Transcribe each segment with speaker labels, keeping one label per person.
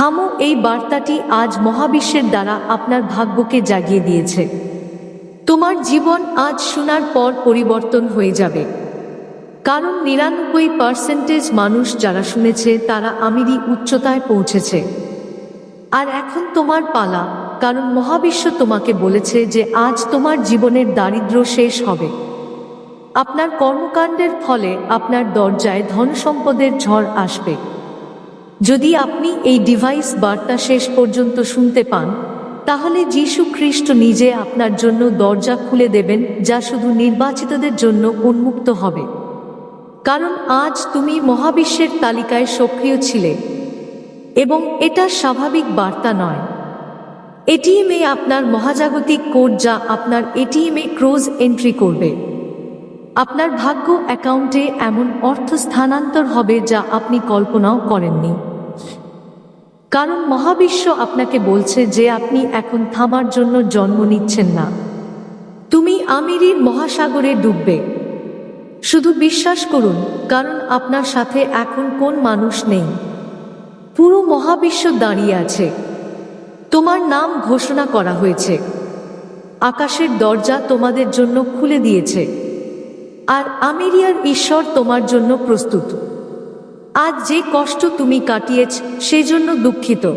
Speaker 1: থামো, এই বার্তাটি আজ মহাবিশ্বের দ্বারা আপনার ভাগ্যকে জাগিয়ে দিয়েছে। তোমার জীবন আজ শোনার পর পরিবর্তন হয়ে যাবে। কারণ নিরানব্বই পার্সেন্টেজ মানুষ যারা শুনেছে, তারা আমিরই উচ্চতায় পৌঁছেছে। আর এখন তোমার পালা, কারণ মহাবিশ্ব তোমাকে বলেছে যে আজ তোমার জীবনের দারিদ্র্য শেষ হবে। আপনার কর্মকাণ্ডের ফলে আপনার দরজায় ধন সম্পদের ঝড় আসবে। যদি আপনি এই ডিভাইস বার্তা শেষ পর্যন্ত শুনতে পান, তাহলে যীশু খ্রিস্ট নিজে আপনার জন্য দরজা খুলে দেবেন, যা শুধু নির্বাচিতদের জন্য উন্মুক্ত হবে। কারণ আজ তুমি মহাবিশ্বের তালিকায় সক্রিয় ছিলে, এবং এটা স্বাভাবিক বার্তা নয়। এটিএমে আপনার মহাজাগতিক কোড যা আপনার এটিএমে ক্রোজ এন্ট্রি করবে। আপনার ভাগ্য অ্যাকাউন্টে এমন অর্থ স্থানান্তর হবে যা আপনি কল্পনাও করেননি। কারণ মহাবিশ্ব আপনাকে বলছে যে আপনি এখন থামার জন্য জন্ম নিচ্ছেন না। তুমি আমিরির মহাসাগরে ডুববে। শুধু বিশ্বাস করুন, কারণ আপনার সাথে এখন কোন মানুষ নেই। পুরো মহাবিশ্ব দাঁড়িয়ে আছে। তোমার নাম ঘোষণা করা হয়েছে। আকাশের দরজা তোমাদের জন্য খুলে দিয়েছে। আর আমেরিয়ার ঈশ্বর তোমার জন্য প্রস্তুত। আজ যে কষ্ট তুমি কাটিয়েছ, সেজন্য দুঃখিত।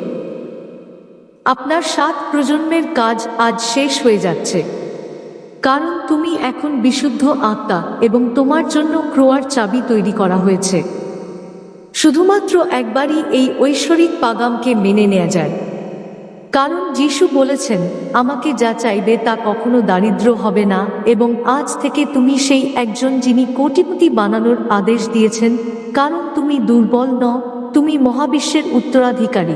Speaker 1: আপনার সাত প্রজন্মের কাজ আজ শেষ হয়ে যাচ্ছে। কারণ তুমি এখন বিশুদ্ধ আত্মা এবং তোমার জন্য ক্রোয়ার চাবি তৈরি করা হয়েছে। শুধুমাত্র একবারই এই ঐশ্বরিক পাগামকে মেনে নেওয়া যায়। কারণ যিশু বলেছেন, আমাকে যা চাইবে তা কখনো দারিদ্র হবে না, এবং আজ থেকে তুমি সেই একজন যিনি কোটিপতি বানানোর আদেশ দিয়েছেন, কারণ তুমি দুর্বল ন তুমি মহাবিশ্বের উত্তরাধিকারী।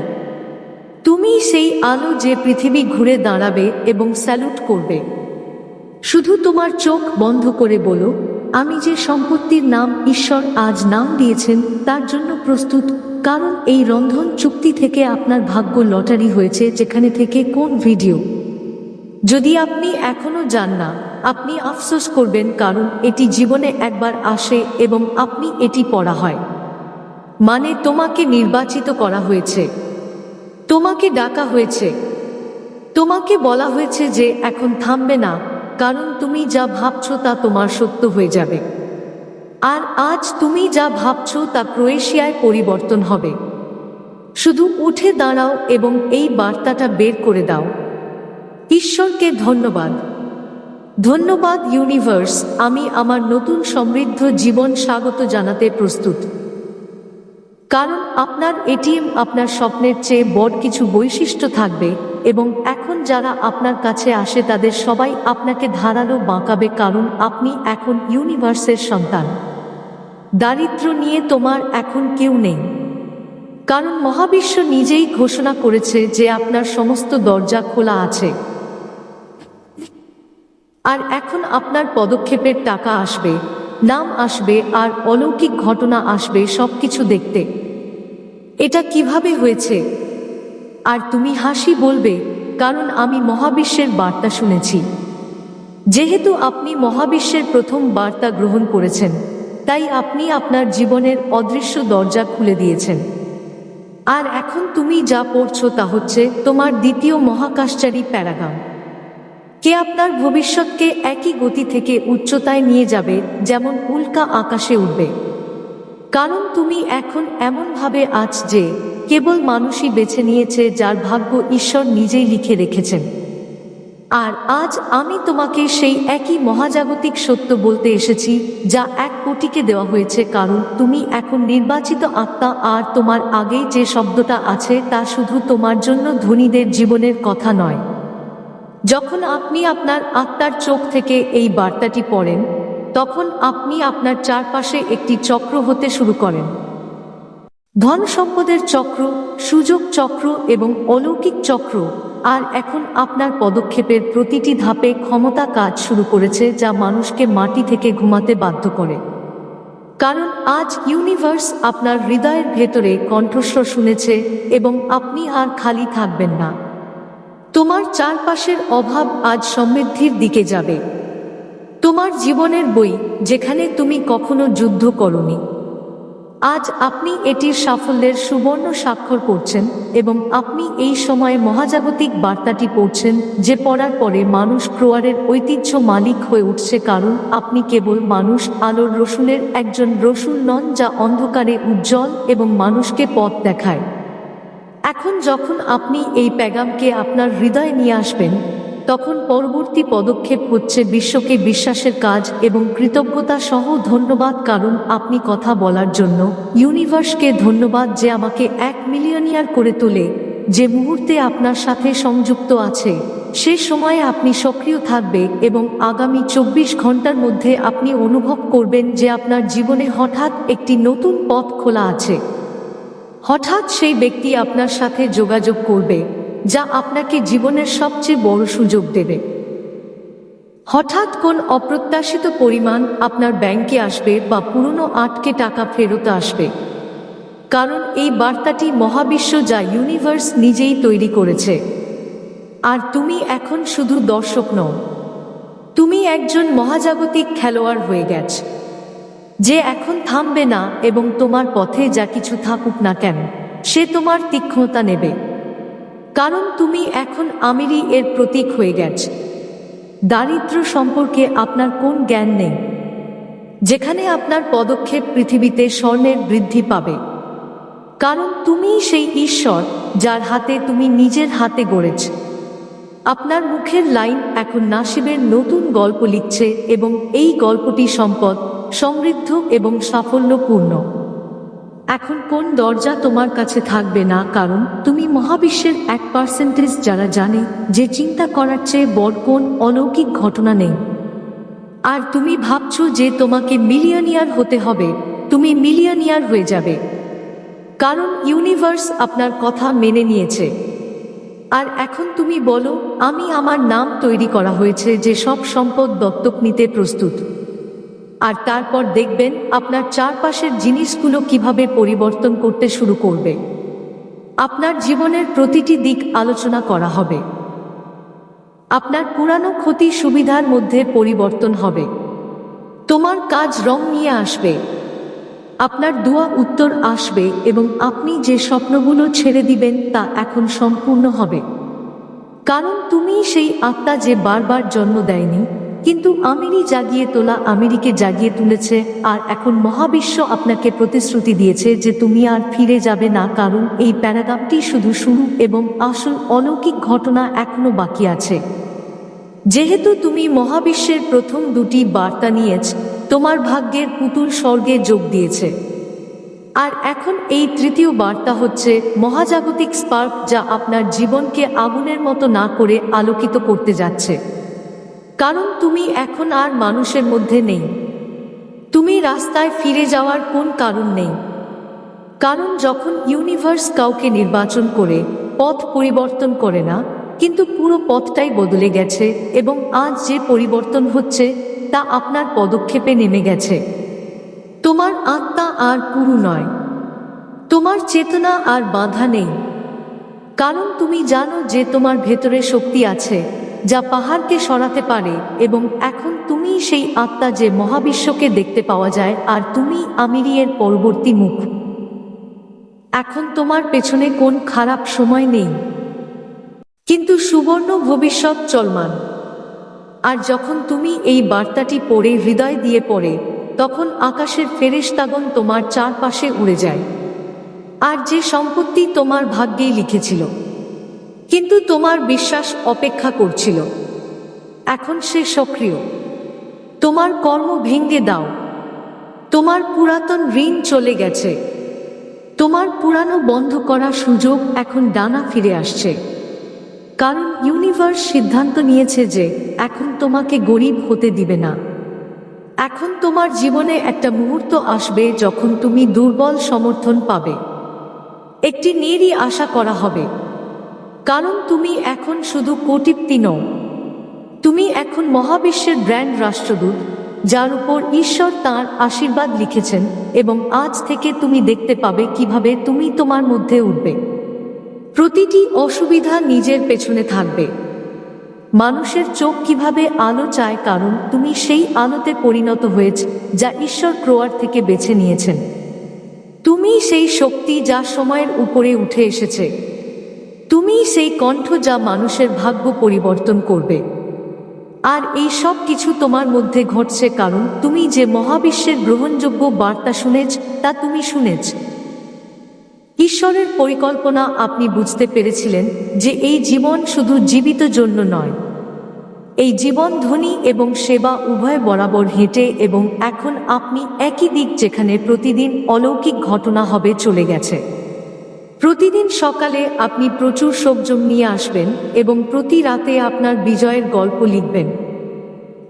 Speaker 1: তুমি সেই আলো যে পৃথিবী ঘুরে দাঁড়াবে এবং স্যালুট করবে। শুধু তোমার চোখ বন্ধ করে বলো, আমি যে সম্পত্তির নাম ঈশ্বর আজ নাম দিয়েছেন, তার জন্য প্রস্তুত কারণ এই রন্ধন চুক্তি থেকে আপনার ভাগ্য লটারি হয়েছে, যেখানে থেকে কোন ভিডিও? যদি আপনি এখনও যান না, আপনি আফসোস করবেন কারণ এটি জীবনে একবার আসে এবং আপনি এটি পড়া হয়। মানে তোমাকে নির্বাচিত করা হয়েছে। তোমাকে ডাকা হয়েছে। তোমাকে বলা হয়েছে যে এখন থামবে না, কারণ তুমি যা ভাবছ তা তোমার সত্য হয়ে যাবে। আর আজ তুমি যা ভাবছ তা ক্রোয়েশিয়ায় পরিবর্তন হবে। শুধু উঠে দাঁড়াও এবং এই বার্তাটা বের করে দাও। ঈশ্বরকে ধন্যবাদ। ধন্যবাদ ইউনিভার্স, আমি আমার নতুন সমৃদ্ধ জীবন স্বাগত জানাতে প্রস্তুত। কারণ আপনার এটিএম আপনার স্বপ্নের চেয়ে বড় কিছু বৈশিষ্ট্য থাকবে এবং এখন যারা আপনার কাছে আসে তাদের সবাই আপনাকে ধারালো বাঁকাবে কারণ আপনি এখন ইউনিভার্সের সন্তান। দারিদ্র নিয়ে তোমার এখন কেউ নেই। কারণ মহাবিশ্ব নিজেই ঘোষণা করেছে যে আপনার সমস্ত দরজা খোলা আছে। আর এখন আপনার পদক্ষেপের টাকা আসবে। নাম আসবে আর অলৌকিক ঘটনা আসবে সবকিছু দেখতে। এটা কীভাবে হয়েছে? আর তুমি হাসি বলবে, কারণ আমি মহাবিশ্বের বার্তা শুনেছি। যেহেতু আপনি মহাবিশ্বের প্রথম বার্তা গ্রহণ করেছেন, তাই আপনি আপনার জীবনের অদৃশ্য দরজা খুলে দিয়েছেন। আর এখন তুমি যা পড়ছ তা হচ্ছে তোমার দ্বিতীয় মহাকাশচারী প্যারাগাম। কে আপনার ভবিষ্যৎকে একই গতি থেকে উচ্চতায় নিয়ে যাবে, যেমন উল্কা আকাশে উঠবে? কারণ তুমি এখন এমনভাবে আছ যে, কেবল মানুষই বেছে নিয়েছে যার ভাগ্য ঈশ্বর নিজেই লিখে রেখেছেন। আর আজ আমি তোমাকে সেই একই মহাজাগতিক সত্য বলতে এসেছি, যা এক কোটিকে দেওয়া হয়েছে, কারণ তুমি এখন নির্বাচিত আত্মা, আর তোমার আগেই যে শব্দটা আছে, তা শুধু তোমার জন্য ধনীদের জীবনের কথা নয়। যখন আপনি আপনার আত্মার চোখ থেকে এই বার্তাটি পড়েন, তখন আপনি আপনার চারপাশে একটি চক্র হতে শুরু করেন। ধন সম্পদের চক্র, সুযোগ চক্র এবং অলৌকিক চক্র আর এখন আপনার পদক্ষেপের প্রতিটি ধাপে ক্ষমতা কাজ শুরু করেছে যা মানুষকে মাটি থেকে ঘুমাতে বাধ্য করে। কারণ আজ ইউনিভার্স আপনার হৃদয়ের ভেতরে কণ্ঠস্বর শুনেছে এবং আপনি আর খালি থাকবেন না। তোমার চারপাশের অভাব আজ সমৃদ্ধির দিকে যাবে। তোমার জীবনের বই যেখানে তুমি কখনো যুদ্ধ করনি। আজ আপনি এটির সাফল্যের সুবর্ণ স্বাক্ষর করছেন এবং আপনি এই সময়ে মহাজাগতিক বার্তাটি পড়ছেন যে পড়ার পরে মানুষ ক্রোয়ারের ঐতিহ্য মালিক হয়ে উঠছে কারণ আপনি কেবল মানুষ, আলোর রসুলের একজন রসুল নন যা অন্ধকারে উজ্জ্বল এবং মানুষকে পথ দেখায়। এখন যখন আপনি এই প্যাগামকে আপনার হৃদয়ে নিয়ে আসবেন, তখন পরবর্তী পদক্ষেপ হচ্ছে বিশ্বকে বিশ্বাসের কাজ এবং কৃতজ্ঞতা সহ ধন্যবাদ কারণ আপনি কথা বলার জন্য ইউনিভার্সকে ধন্যবাদ যে আমাকে এক মিলিয়নিয়ার করে তোলে, যে মুহূর্তে আপনার সাথে সংযুক্ত আছে। সে সময়ে আপনি সক্রিয় থাকবে এবং আগামী চব্বিশ ঘণ্টার মধ্যে আপনি অনুভব করবেন যে আপনার জীবনে হঠাৎ একটি নতুন পথ খোলা আছে। হঠাৎ সেই ব্যক্তি আপনার সাথে যোগাযোগ করবে, যা আপনাকে জীবনের সবচেয়ে বড় সুযোগ দেবে। হঠাৎ কোন অপ্রত্যাশিত পরিমাণ আপনার ব্যাংকে আসবে বা পুরনো আটকে টাকা ফেরত আসবে। কারণ এই বার্তাটি মহাবিশ্ব যা ইউনিভার্স নিজেই তৈরি করেছে। আর তুমি এখন শুধু দর্শক নও। তুমি একজন মহাজাগতিক খেলোয়াড় হয়ে গেছ। যে এখন থামবে না এবং তোমার পথে যা কিছু থাকুক না কেন, সে তোমার তীক্ষ্ণতা নেবে। কারণ তুমি এখন আমিরি এর প্রতীক হয়ে গেছ। দারিদ্র সম্পর্কে আপনার কোন জ্ঞান নেই, যেখানে আপনার পদক্ষেপ পৃথিবীতে স্বর্ণের বৃদ্ধি পাবে। কারণ তুমিই সেই ঈশ্বর যার হাতে তুমি নিজের হাতে গড়েছ। আপনার মুখের লাইন এখন নাসিবের নতুন গল্প লিখছে এবং এই গল্পটি সম্পদ, সমৃদ্ধ এবং সাফল্যপূর্ণ। এখন কোন দরজা তোমার কাছে থাকবে না? কারণ তুমি মহাবিশ্বের এক পার্সেন্টেজ যারা জানে যে চিন্তা করার চেয়ে বড় কোন অলৌকিক ঘটনা নেই। আর তুমি ভাবছ যে তোমাকে মিলিয়নিয়ার হতে হবে, তুমি মিলিয়নিয়ার হয়ে যাবে। কারণ ইউনিভার্স আপনার কথা মেনে নিয়েছে। আর এখন তুমি বলো, আমি আমার নাম তৈরি করা হয়েছে যে সব সম্পদ দত্তক নিতে প্রস্তুত। আর তারপর দেখবেন আপনার চারপাশের জিনিসগুলো কীভাবে পরিবর্তন করতে শুরু করবে। আপনার জীবনের প্রতিটি দিক আলোচনা করা হবে। আপনার পুরানো ক্ষতি সুবিধার মধ্যে পরিবর্তন হবে। তোমার কাজ রং নিয়ে আসবে। আপনার দোয়া উত্তর আসবে এবং আপনি যে স্বপ্নগুলো ছেড়ে দিবেন তা এখন সম্পূর্ণ হবে। কারণ তুমি সেই আত্মা যে বারবার জন্ম দেয়নি, কিন্তু আমিরই জাগিয়ে তোলা আমেরিকে জাগিয়ে তুলেছে, আর এখন মহাবিশ্ব আপনাকে প্রতিশ্রুতি দিয়েছে যে তুমি আর ফিরে যাবে না, কারণ এই প্যারাগ্রাফটি শুধু শুরু এবং আসল অলৌকিক ঘটনা এখনও বাকি আছে। যেহেতু তুমি মহাবিশ্বের প্রথম দুটি বার্তা নিয়েছ তোমার ভাগ্যের পুতুল স্বর্গে যোগ দিয়েছে। আর এখন এই তৃতীয় বার্তা হচ্ছে মহাজাগতিক স্পার্ক যা আপনার জীবনকে আগুনের মতো না করে আলোকিত করতে যাচ্ছে। কারণ তুমি এখন আর মানুষের মধ্যে নেই। তুমি রাস্তায় ফিরে যাওয়ার কোন কারণ নেই। কারণ যখন ইউনিভার্স কাউকে নির্বাচন করে, পথ পরিবর্তন করে না কিন্তু পুরো পথটাই বদলে গেছে এবং আজ যে পরিবর্তন হচ্ছে, তা আপনার পদক্ষেপে নেমে গেছে। তোমার আত্মা আর পুরু নয়। তোমার চেতনা আর বাধা নেই। কারণ তুমি জানো যে তোমার ভেতরে শক্তি আছে, যা পাহাড়কে সরাতে পারে এবং এখন তুমি সেই আত্মা যে মহাবিশ্বকে দেখতে পাওয়া যায়, আর তুমি আমিরিয়ের পরবর্তী মুখ। এখন তোমার পেছনে কোন খারাপ সময় নেই। কিন্তু সুবর্ণ ভবিষ্যৎ চলমান। আর যখন তুমি এই বার্তাটি পড়ে হৃদয় দিয়ে পড়ে, তখন আকাশের ফেরেশতাগণ তোমার চারপাশে উড়ে যায়। আর যে সম্পত্তি তোমার ভাগ্যেই লিখেছিল, কিন্তু তোমার বিশ্বাস অপেক্ষা করছিল। এখন সে সক্রিয়। তোমার কর্ম ভেঙ্গে দাও। তোমার পুরাতন ঋণ চলে গেছে। তোমার পুরানো বন্ধ করা সুযোগ এখন ডানা ফিরে আসছে। কারণ ইউনিভার্স সিদ্ধান্ত নিয়েছে যে এখন তোমাকে গরিব হতে দিবে না। এখন তোমার জীবনে একটা মুহূর্ত আসবে যখন তুমি দুর্বল সমর্থন পাবে। একটি নেরই আশা করা হবে। কারণ তুমি এখন শুধু কোটিপ্তি নও। তুমি এখন মহাবিশ্বের ব্র্যান্ড রাষ্ট্রদূত, যার উপর ঈশ্বর তাঁর আশীর্বাদ লিখেছেন এবং আজ থেকে তুমি দেখতে পাবে কীভাবে তুমি তোমার মধ্যে উঠবে। প্রতিটি অসুবিধা নিজের পেছনে থাকবে। মানুষের চোখ কীভাবে আলো চায় কারণ তুমি সেই আলোতে পরিণত হয়েছ যা ঈশ্বর ক্রোয়ার থেকে বেছে নিয়েছেন। তুমি সেই শক্তি যা সময়ের উপরে উঠে এসেছে। তুমি সেই কণ্ঠ যা মানুষের ভাগ্য পরিবর্তন করবে। আর এই সব কিছু তোমার মধ্যে ঘটছে কারণ তুমি যে মহাবিশ্বের গ্রহণযোগ্য বার্তা শুনেছ, তা তুমি শুনেছ। ঈশ্বরের পরিকল্পনা আপনি বুঝতে পেরেছিলেন যে এই জীবন শুধু জীবিত জন্য নয়। এই জীবন ধনী এবং সেবা উভয় বরাবর হেঁটে এবং এখন আপনি একই দিক যেখানে প্রতিদিন অলৌকিক ঘটনা হবে চলে গেছে। প্রতিদিন সকালে আপনি প্রচুর সবজম নিয়ে আসবেন এবং প্রতি রাতে আপনার বিজয়ের গল্প লিখবেন।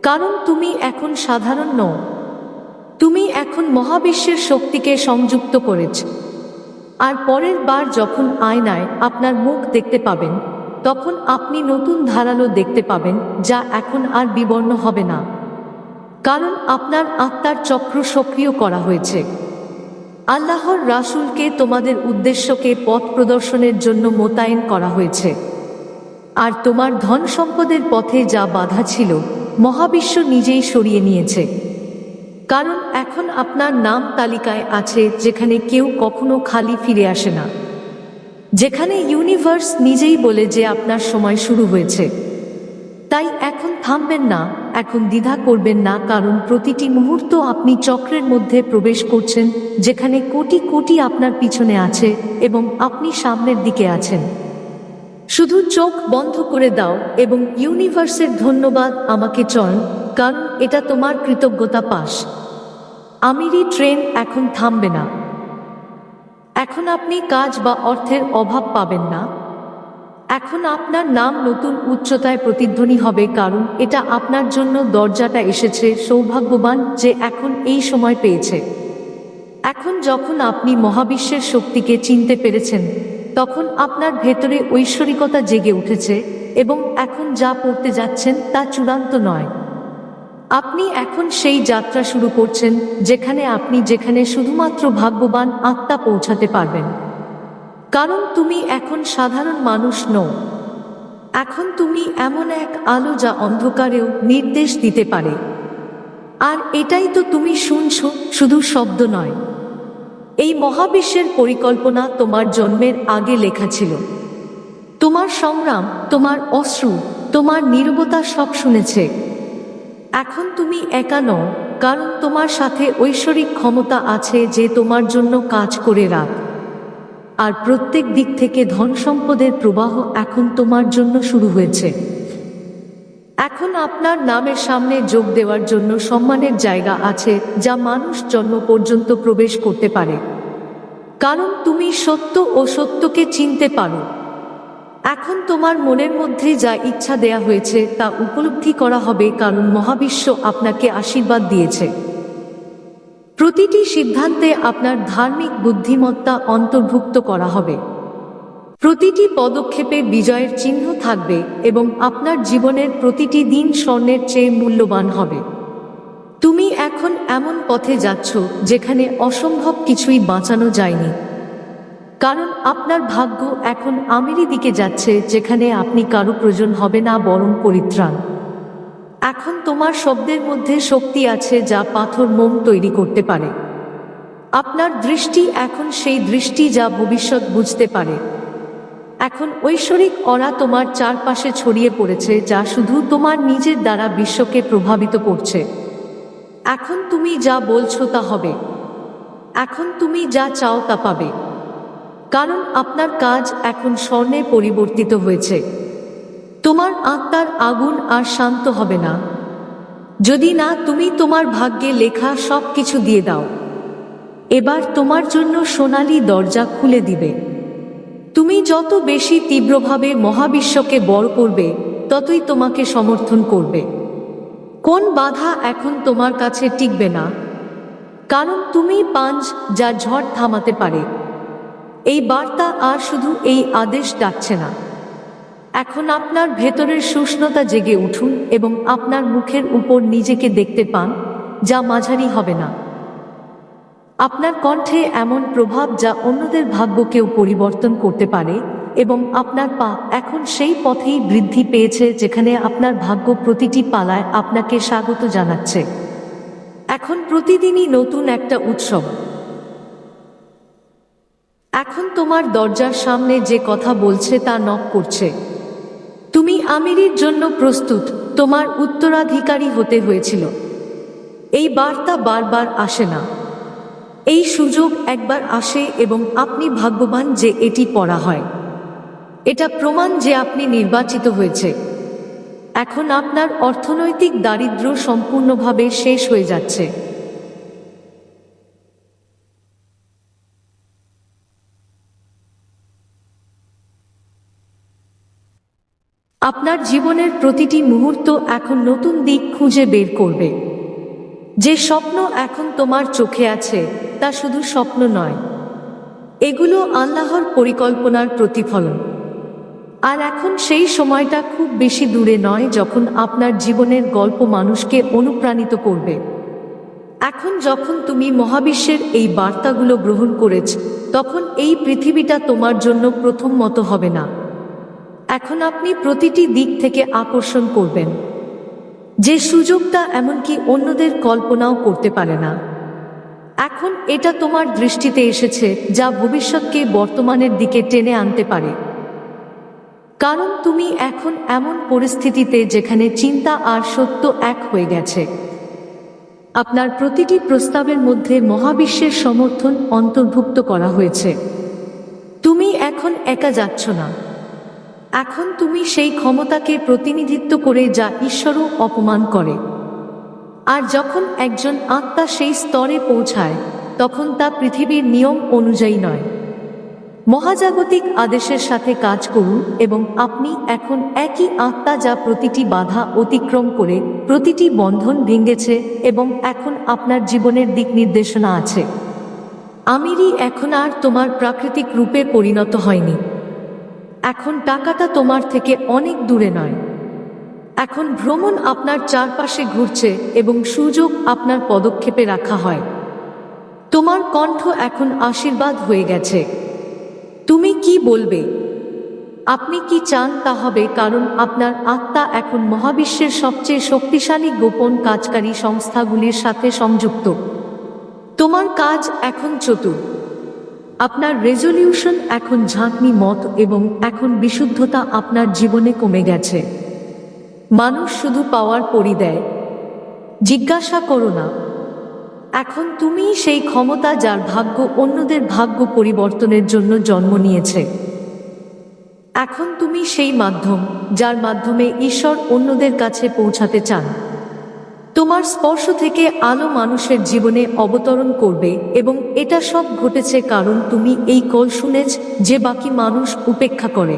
Speaker 1: কারণ তুমি এখন সাধারণ নও। তুমি এখন মহাবিশ্বের শক্তিকে সংযুক্ত করেছ। আর পরের বার যখন আয়নায় আপনার মুখ দেখতে পাবেন, তখন আপনি নতুন ধারালো দেখতে পাবেন যা এখন আর বিবর্ণ হবে না। কারণ আপনার আত্মার চক্র সক্রিয় করা হয়েছে। আল্লাহর রাসূলকে তোমাদের উদ্দেশ্যকে পথ প্রদর্শনের জন্য মোতায়েন করা হয়েছে। আর তোমার ধন সম্পদের পথে যা বাধা ছিল, মহাবিশ্ব নিজেই সরিয়ে নিয়েছে। কারণ এখন আপনার নাম তালিকায় আছে যেখানে কেউ কখনো খালি ফিরে আসে না। যেখানে ইউনিভার্স নিজেই বলে যে আপনার সময় শুরু হয়েছে। তাই এখন থামবেন না, এখন দ্বিধা করবেন না, কারণ প্রতিটি মুহূর্ত আপনি চক্রের মধ্যে প্রবেশ করছেন, যেখানে কোটি কোটি আপনার পিছনে আছে এবং আপনি সামনের দিকে আছেন। শুধু চোখ বন্ধ করে দাও এবং ইউনিভার্সের ধন্যবাদ, আমাকে চল কারণ এটা তোমার কৃতজ্ঞতা পাস। আমিরই ট্রেন এখন থামবে না। এখন আপনি কাজ বা অর্থের অভাব পাবেন না। এখন আপনার নাম নতুন উচ্চতায় প্রতিধ্বনি হবে কারণ এটা আপনার জন্য দরজাটা এসেছে সৌভাগ্যবান যে এখন এই সময় পেয়েছে। এখন যখন আপনি মহাবিশ্বের শক্তিকে চিনতে পেরেছেন, তখন আপনার ভেতরে ঐশ্বরিকতা জেগে উঠেছে এবং এখন যা পড়তে যাচ্ছেন তা চূড়ান্ত নয়। আপনি এখন সেই যাত্রা শুরু করছেন, যেখানে আপনি, যেখানে শুধুমাত্র ভাগ্যবান আত্মা পৌঁছাতে পারবেন। কারণ তুমি এখন সাধারণ মানুষ নও। এখন তুমি এমন এক আলো যা অন্ধকারেও নির্দেশ দিতে পারে। আর এটাই তো তুমি শুনছ, শুধু শব্দ নয়। এই মহাবিশ্বের পরিকল্পনা তোমার জন্মের আগে লেখা ছিল। তোমার সংগ্রাম, তোমার অশ্রু, তোমার নীরবতা সব শুনেছে। এখন তুমি একা নও, কারণ তোমার সাথে ঐশ্বরিক ক্ষমতা আছে যে তোমার জন্য কাজ করে রাখ আর প্রত্যেক দিক থেকে ধন সম্পদের প্রবাহ এখন তোমার জন্য শুরু হয়েছে। এখন আপনার নামের সামনে যোগ দেওয়ার জন্য সম্মানের জায়গা আছে, যা মানুষ জন্ম পর্যন্ত প্রবেশ করতে পারে। কারণ তুমি সত্য ও সত্যকে চিনতে পারো। এখন তোমার মনের মধ্যে যা ইচ্ছা দেয়া হয়েছে তা উপলব্ধি করা হবে, কারণ মহাবিশ্ব আপনাকে আশীর্বাদ দিয়েছে। প্রতিটি সিদ্ধান্তে আপনার ধার্মিক বুদ্ধিমত্তা অন্তর্ভুক্ত করা হবে। প্রতিটি পদক্ষেপে বিজয়ের চিহ্ন থাকবে এবং আপনার জীবনের প্রতিটি দিন স্বর্ণের চেয়ে মূল্যবান হবে। তুমি এখন এমন পথে যাচ্ছ যেখানে অসম্ভব কিছুই বাঁচানো যায়নি। কারণ আপনার ভাগ্য এখন আমেরি দিকে যাচ্ছে, যেখানে আপনি কারও প্রয়োজন হবে না, বরং পরিত্রাণ। এখন তোমার শব্দের মধ্যে শক্তি আছে যা পাথর মোম তৈরি করতে পারে। আপনার দৃষ্টি এখন সেই দৃষ্টি যা ভবিষ্যৎ বুঝতে পারে। এখন ঐশ্বরিক অরা তোমার চারপাশে ছড়িয়ে পড়েছে, যা শুধু তোমার নিজের দ্বারা বিশ্বকে প্রভাবিত করছে। এখন তুমি যা বলছো তা হবে। এখন তুমি যা চাও তা পাবে। কারণ আপনার কাজ এখন স্বর্ণে পরিবর্তিত হয়েছে। তোমার আত্মার আগুন আর শান্ত হবে না। যদি না, তুমি তোমার ভাগ্যে লেখা সব কিছু দিয়ে দাও। এবার তোমার জন্য সোনালি দরজা খুলে দিবে। তুমি যত বেশি তীব্রভাবে মহাবিশ্বকে বড় করবে, ততই তোমাকে সমর্থন করবে। কোন বাধা এখন তোমার কাছে টিকবে না। কারণ তুমি পাঞ্জ যা ঝড় থামাতে পারে। এই বার্তা আর শুধু এই আদেশ ডাকছে না। এখন আপনার ভেতরের শুষ্ণতা জেগে উঠুন এবং আপনার মুখের উপর নিজেকে দেখতে পান, যা মাঝারি হবে না। আপনার কণ্ঠে এমন প্রভাব যা অন্যদের ভাগ্যকেও পরিবর্তন করতে পারে এবং আপনার পা এখন সেই পথেই বৃদ্ধি পেয়েছে যেখানে আপনার ভাগ্য প্রতিটি পালায় আপনাকে স্বাগত জানাচ্ছে। এখন প্রতিদিনই নতুন একটা উৎসব। এখন তোমার দরজার সামনে যে কথা বলছে তা নক করছে। তুমি আমিরির জন্য প্রস্তুত, তোমার উত্তরাধিকারী হতে হয়েছিল। এই বার্তা বারবার আসে না। এই সুযোগ একবার আসে এবং আপনি ভাগ্যবান যে এটি পড়া হয়। এটা প্রমাণ যে আপনি নির্বাচিত হয়েছে। এখন আপনার অর্থনৈতিক দারিদ্র সম্পূর্ণভাবে শেষ হয়ে যাচ্ছে। আপনার জীবনের প্রতিটি মুহূর্ত এখন নতুন দিক খুঁজে বের করবে। যে স্বপ্ন এখন তোমার চোখে আছে, তা শুধু স্বপ্ন নয়। এগুলো আল্লাহর পরিকল্পনার প্রতিফলন। আর এখন সেই সময়টা খুব বেশি দূরে নয় যখন আপনার জীবনের গল্প মানুষকে অনুপ্রাণিত করবে। এখন যখন তুমি মহাবিশ্বের এই বার্তাগুলো গ্রহণ করেছ, তখন এই পৃথিবীটা তোমার জন্য প্রথম মতো হবে না। এখন আপনি প্রতিটি দিক থেকে আকর্ষণ করবেন। যে সুযোগটা এমনকি অন্যদের কল্পনাও করতে পারে না। এখন এটা তোমার দৃষ্টিতে এসেছে, যা ভবিষ্যৎকে বর্তমানের দিকে টেনে আনতে পারে। কারণ তুমি এখন এমন পরিস্থিতিতে যেখানে চিন্তা আর সত্য এক হয়ে গেছে। আপনার প্রতিটি প্রস্তাবের মধ্যে মহাবিশ্বের সমর্থন অন্তর্ভুক্ত করা হয়েছে। তুমি এখন একা যাচ্ছ না। এখন তুমি সেই ক্ষমতাকে প্রতিনিধিত্ব করে যা ঈশ্বরও অপমান করে। আর যখন একজন আত্মা সেই স্তরে পৌঁছায়, তখন তা পৃথিবীর নিয়ম অনুযায়ী নয়। মহাজাগতিক আদেশের সাথে কাজ করুন এবং আপনি এখন একই আত্মা যা প্রতিটি বাধা অতিক্রম করে প্রতিটি বন্ধন ভেঙেছে এবং এখন আপনার জীবনের দিক নির্দেশনা আছে। আমিরই এখন আর তোমার প্রাকৃতিক রূপে পরিণত হয়নি। এখন টাকাটা তোমার থেকে অনেক দূরে নয়। এখন ভ্রমণ আপনার চারপাশে ঘুরছে এবং সুযোগ আপনার পদক্ষেপে রাখা হয়। তোমার কণ্ঠ এখন আশীর্বাদ হয়ে গেছে। তুমি কি বলবে? আপনি কি চান তা হবে কারণ আপনার আত্মা এখন মহাবিশ্বের সবচেয়ে শক্তিশালী গোপন কাজকারী সংস্থাগুলির সাথে সংযুক্ত। তোমার কাজ এখন চতুর। আপনার রেজলিউশন এখন ঝাঁকনি মত এবং এখন বিশুদ্ধতা আপনার জীবনে কমে গেছে। মানুষ শুধু পাওয়ার পরি দেয়। জিজ্ঞাসা করো না। এখন তুমি সেই ক্ষমতা যার ভাগ্য অন্যদের ভাগ্য পরিবর্তনের জন্য জন্ম নিয়েছে। এখন তুমি সেই মাধ্যম যার মাধ্যমে ঈশ্বর অন্যদের কাছে পৌঁছাতে চান। তোমার স্পর্শ থেকে আলো মানুষের জীবনে অবতরণ করবে এবং এটা সব ঘটেছে কারণ তুমি এই কল শুনেছ যে বাকি মানুষ উপেক্ষা করে।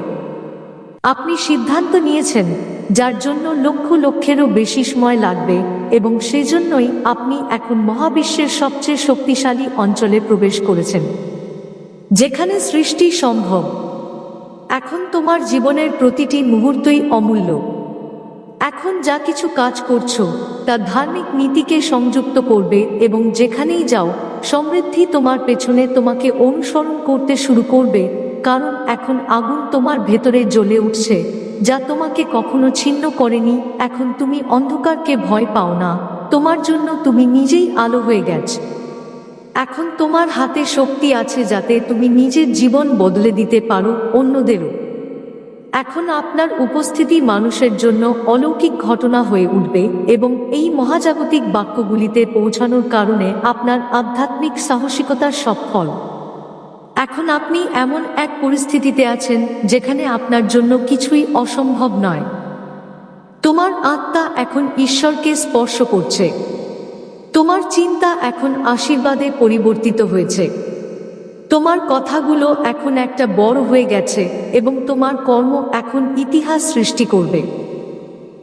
Speaker 1: আপনি সিদ্ধান্ত নিয়েছেন, যার জন্য লক্ষ লক্ষেরও বেশি সময় লাগবে এবং সেজন্যই আপনি এখন মহাবিশ্বের সবচেয়ে শক্তিশালী অঞ্চলে প্রবেশ করেছেন, যেখানে সৃষ্টি সম্ভব। এখন তোমার জীবনের প্রতিটি মুহূর্তই অমূল্য। এখন যা কিছু কাজ করছ, তা ধার্মিক নীতিকে সংযুক্ত করবে এবং যেখানেই যাও, সমৃদ্ধি তোমার পেছনে তোমাকে অনুসরণ করতে শুরু করবে, কারণ এখন আগুন তোমার ভেতরে জ্বলে উঠছে, যা তোমাকে কখনো ছিন্ন করেনি, এখন তুমি অন্ধকারকে ভয় পাও না, তোমার জন্য তুমি নিজেই আলো হয়ে গেছ। এখন তোমার হাতে শক্তি আছে যাতে তুমি নিজের জীবন বদলে দিতে পারো অন্যদেরও। এখন আপনার উপস্থিতি মানুষের জন্য অলৌকিক ঘটনা হয়ে উঠবে এবং এই মহাজাগতিক বাক্যগুলিতে পৌঁছানোর কারণে আপনার আধ্যাত্মিক সাহসিকতার সব ফল। এখন আপনি এমন এক পরিস্থিতিতে আছেন যেখানে আপনার জন্য কিছুই অসম্ভব নয়। তোমার আত্মা এখন ঈশ্বরকে স্পর্শ করছে। তোমার চিন্তা এখন আশীর্বাদে পরিবর্তিত হয়েছে। তোমার কথাগুলো এখন একটা বড় হয়ে গেছে এবং তোমার কর্ম এখন ইতিহাস সৃষ্টি করবে।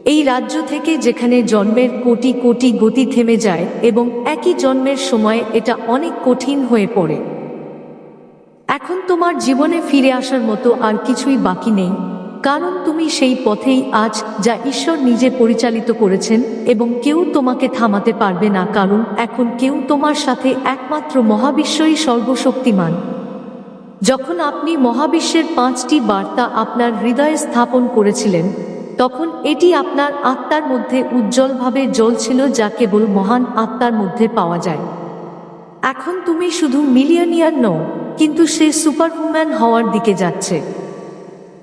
Speaker 1: এই রাজ্য থেকে যেখানে জন্মের কোটি কোটি গতি থেমে যায় এবং একই জন্মের সময় এটা অনেক কঠিন হয়ে পড়ে। এখন তোমার জীবনে ফিরে আসার মতো আর কিছুই বাকি নেই। কারণ তুমি সেই পথেই আজ যা ঈশ্বর নিজে পরিচালিত করেছেন এবং কেউ তোমাকে থামাতে পারবে না, কারণ এখন কেউ তোমার সাথে একমাত্র মহাবিশ্বই সর্বশক্তিমান। যখন আপনি মহাবিশ্বের পাঁচটি বার্তা আপনার হৃদয়ে স্থাপন করেছিলেন, তখন এটি আপনার আত্মার মধ্যে উজ্জ্বলভাবে জ্বলছিল যা কেবল মহান আত্মার মধ্যে পাওয়া যায়। এখন তুমি শুধু মিলিয়নিয়ার নও, কিন্তু সে সুপারহুম্যান হওয়ার দিকে যাচ্ছে।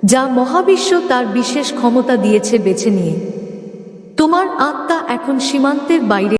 Speaker 1: যা মহাবিশ্ব তার বিশেষ ক্ষমতা দিয়েছে বেছে নিয়ে। তোমার আত্মা এখন সীমান্তের বাইরে